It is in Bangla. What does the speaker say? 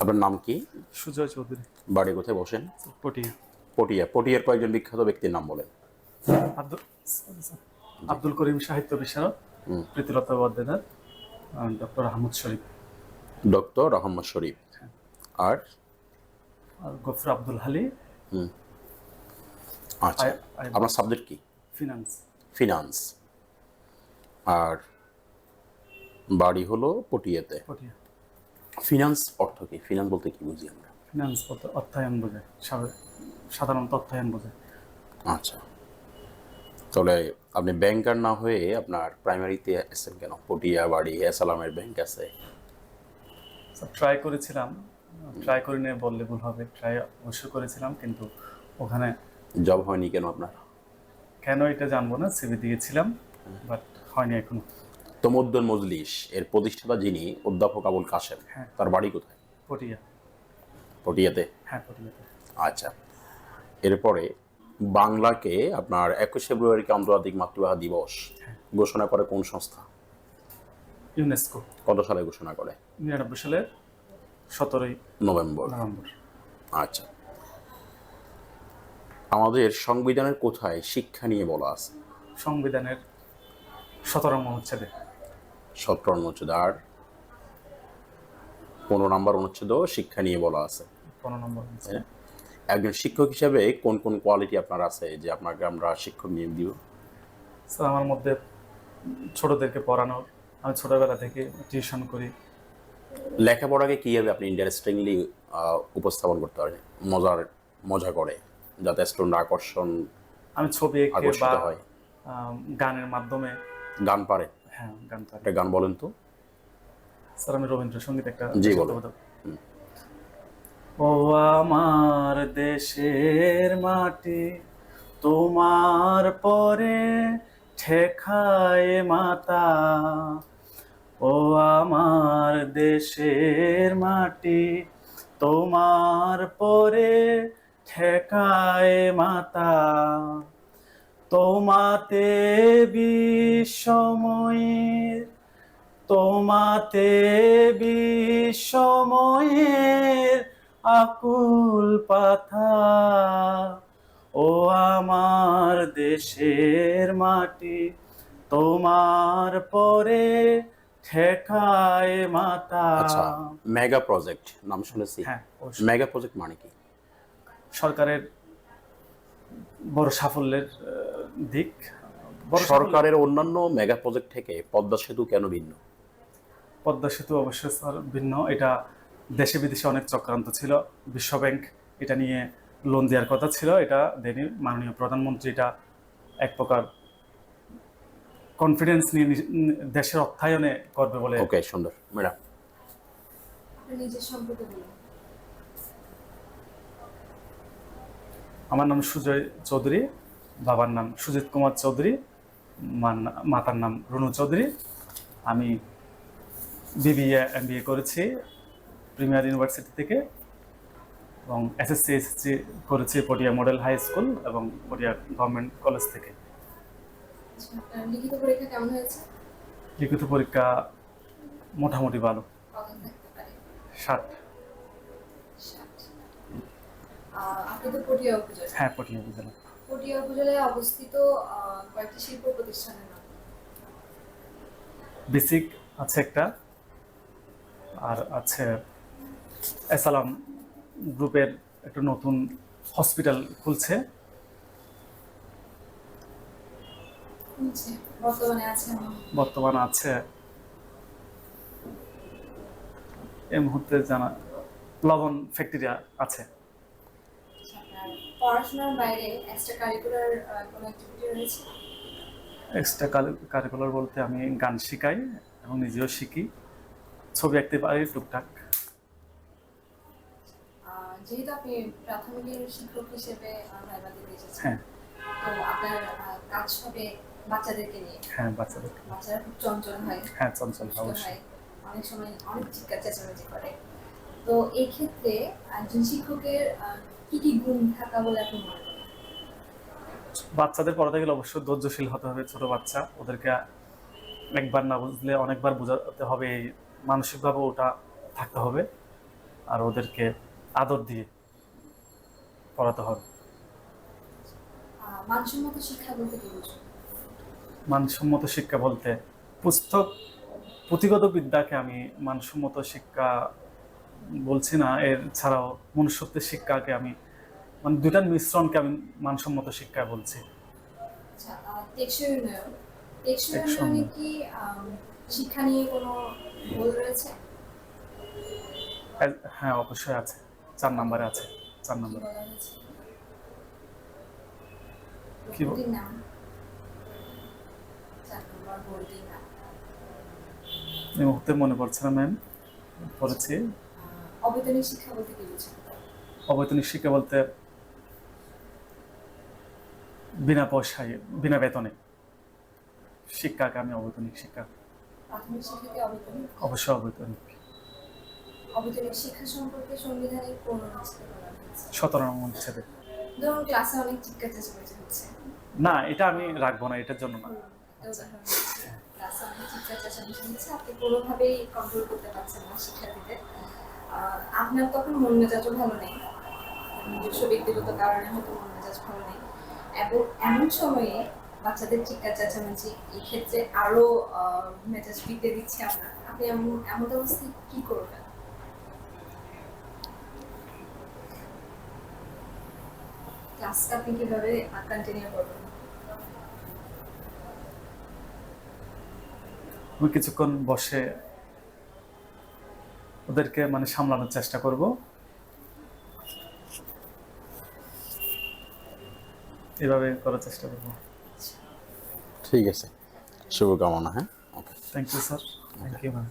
আপনার নাম কি? সুজয় চৌধুরী। বাড়ি কোথায় বসেন? পটিয়া। পটিয়া। পটিয়ার কয়েকজন বিখ্যাত ব্যক্তির নাম বলেন। আব্দুল করিম সাহিত্য বিশারদ প্রীতিলতা বদ্দেদার ডক্টর আহমদ শরীফ। ডক্টর রহম্মদ শরীফ। আর? আর গফর আব্দুল হালি আচ্ছা। আপনার সাবজেক্ট কি? ফিনান্স ফিনান্স আর বাড়ি হলো পটিয়াতে? পটিয়া। ফিনান্স অর্থ কি? ফিনান্স বলতে কি বুঝি আমরা? ফিনান্স বলতে অর্থায়ন বোঝায় সাধারণত অর্থায়ন বোঝায় আচ্ছা। তাহলে আপনি ব্যাংকার না হয়ে আপনার প্রাইমারিতে এসেছেন কেন? পটিয়া বাড়ি এসালামের ব্যাংক আছে। ট্রাই করেছিলাম। ট্রাই করে নিয়ে বললে ভুল হবে। ট্রাই অবশ্যই করেছিলাম কিন্তু ওখানে জব হয়নি কেন আপনার? কেন এটা জানব না সিবি দিয়েছিলাম বাট হয়নি এখনও। তমুদ্দুল মজলিস এর প্রতিষ্ঠাতা যিনি অধ্যাপক আবুল কাশেম। হ্যাঁ। তার বাড়ি কোথায়? পটিয়া। পটিয়াতে? হ্যাঁ পটিয়াতে। আচ্ছা। এরপরে বাংলাকে আপনার একুশ ফেব্রুয়ারিকে আন্তর্জাতিক মাতৃভাষা দিবস ঘোষণা করে কোন সংস্থা? ইউনেস্কো। কত সালে ঘোষণা করে? নিরানব্বই সালের সতেরোই নভেম্বর। নভেম্বর। আচ্ছা। আমাদের সংবিধানের কোথায় শিক্ষা নিয়ে বলা আছে? সংবিধানের সতেরোম অনুচ্ছেদে সতেরো অনুচ্ছেদ আর পনেরো নম্বর অনুচ্ছেদও শিক্ষা নিয়ে বলা আছে। অনুচ্ছেদ। হ্যাঁ। একজন শিক্ষক হিসেবে কোন কোন কোয়ালিটি আপনার আছে যে আপনাকে আমরা শিক্ষক নিয়োগ দিব? স্যার আমার মধ্যে ছোটদেরকে পড়ানোর আমি ছোটবেলা থেকে টিউশন করি। লেখাপড়াকে কীভাবে আপনি ইন্টারেস্টিংলি উপস্থাপন করতে পারেন? মজার মজা করে। যাতে স্টুডেন্ট আকর্ষণ আমি ছবি এঁকে বা গানের মাধ্যমে। গান পারে। হ্যাঁ গান একটা গান বলেন তো। স্যার আমি রবীন্দ্রসঙ্গীত একটা জি। ও আমার দেশের মাটি তোমার পরে ঠেকায় মাতা। ও আমার দেশের মাটি তোমার পরে ঠেকায় মাতা। তোমাতে বিশ্বময়ের তোমাতে বিশ্বময়ের আকুল পাথা। ও আমার দেশের মাটি তোমার পরে ঠেকায় মাতা। আচ্ছা মেগা প্রজেক্ট নাম শুনেছি। হ্যাঁ। মেগা প্রজেক্ট মানে কি? সরকারের বড় সাফল্যের দিক সরকারের অন্যান্য মেগা প্রজেক্ট থেকে পদ্মা সেতু কেন ভিন্ন? পদ্মা সেতু অবশ্যই স্যার ভিন্ন। এটা দেশে বিদেশে অনেক চক্রান্ত ছিল। বিশ্ব ব্যাংক এটা নিয়ে লোন দেওয়ার কথা ছিল। এটা দেনি মাননীয় প্রধানমন্ত্রী এটা এক প্রকার কনফিডেন্স নিয়ে নি- দেশের অর্থায়নে করবে বলে ওকে সুন্দর। ম্যাডাম। আমার নাম সুজয় চৌধুরী। বাবার নাম সুজিত কুমার চৌধুরী মাতার নাম রুনু চৌধুরী। আমি বিবিএ এম বি এ করেছি প্রিমিয়ার ইউনিভার্সিটি থেকে এবং এসএসসি এসএসসি করেছি পটিয়া মডেল হাই স্কুল এবং পটিয়া গভর্নমেন্ট কলেজ থেকে। আচ্ছা, লিখিত পরীক্ষা কেমন হয়েছে? লিখিত পরীক্ষা মোটামুটি ভালো। ষাট। হ্যাঁ পটিয়া উপজেলা। পটিয়া উপজেলায় অবস্থিত কয়েকটি শিল্প প্রতিষ্ঠানের নাম। বেসিক আছে একটা আর আছে এসালাম গ্রুপের একটা নতুন হসপিটাল খুলছে। বর্তমানে আছে। এই মুহূর্তে জানা লবণ ফ্যাক্টরি আছে। পড়াশোনার বাইরে এক্সট্রা কারিকুলার কোনো অ্যাক্টিভিটি রয়েছে? এক্সট্রা কারিকুলার বলতে আমি গান শিখাই এবং নিজেও শিখি। ছবি আঁকতে পারি টুকটাক। যেহেতু আপনি প্রাথমিকের শিক্ষক হিসেবে ভাইবা দিতে এসেছেন হ্যাঁ। তো আপনার কাজ হবে বাচ্চাদেরকে নিয়ে। হ্যাঁ বাচ্চাদের বাচ্চারা খুব চঞ্চল হয়। হ্যাঁ চঞ্চল হয়। অনেক সময় অনেক চিৎকার চেঁচামেচি করে। তো এই ক্ষেত্রে একজন শিক্ষকের কি কি গুণ থাকা বলে আপনি মনে করেন? বাচ্চাদের পড়াতে গেলে অবশ্যই ধৈর্যশীল হতে হবে ছোট বাচ্চা। ওদেরকে একবার না বুঝলে অনেকবার বোঝাতে হবে এই মানসিকভাবে ওটা থাকতে হবে। আর ওদেরকে আদর দিয়ে পড়াতে হবে। মানসম্মত শিক্ষা বলতে কি মানসম্মত শিক্ষা বলতে পুস্তক পুঁথিগত বিদ্যাকে আমি মানসম্মত শিক্ষা বলছি না এর ছাড়াও মনুষ্যত্বের শিক্ষাকে আমি মানে দুটার মিশ্রণকে আমি মানসম্মত শিক্ষা বলছি। আচ্ছা শিক্ষা নিয়ে কোনো রয়েছে? হ্যাঁ অবশ্যই আছে। চার নম্বরে আছে চার কি নম্বরে। এই মুহূর্তে মনে পড়ছে না ম্যাম পড়েছি। অবৈতনিক শিক্ষা বলতে কি অবৈতনিক শিক্ষা বলতে বিনা পয়সায় বিনা বেতনে শিক্ষাকে আমি অবৈতনিক শিক্ষা। প্রাথমিক শিক্ষাকে অবৈতনিক? অবশ্যই অবৈতনিক। অবৈতনিক শিক্ষা সম্পর্কে সংবিধানের কোন অনুচ্ছেদে বলা হয়েছে? সতেরো নম্বর অনুচ্ছেদে। ধরুন ক্লাসে অনেক চিৎকার চেঁচামেচি হচ্ছে। না এটা আমি রাখব না এটার জন্য না। ক্লাসে অনেক হচ্ছে আপনি কোনোভাবেই কন্ট্রোল করতে পারছেন না শিক্ষার্থীদের। আপনার তখন মন মেজাজও ভালো নেই। নিজস্ব ব্যক্তিগত কারণে হয়তো মন মেজাজ ভালো নেই। এবং এমন সময়ে বাচ্চাদের চিৎকার চেঁচামেচি এই ক্ষেত্রে আরও মেজাজ বিগড়ে দিচ্ছে আপনার আপনি এমন এমন অবস্থায় কি করবেন? ক্লাসটা আপনি কীভাবে কন্টিনিউ করবেন? কিছুক্ষণ বসে ওদেরকে মানে সামলানোর চেষ্টা করব। এভাবে করার চেষ্টা করব। ঠিক আছে। শুভকামনা হ্যাঁ? Okay thank you sir thank you ma'am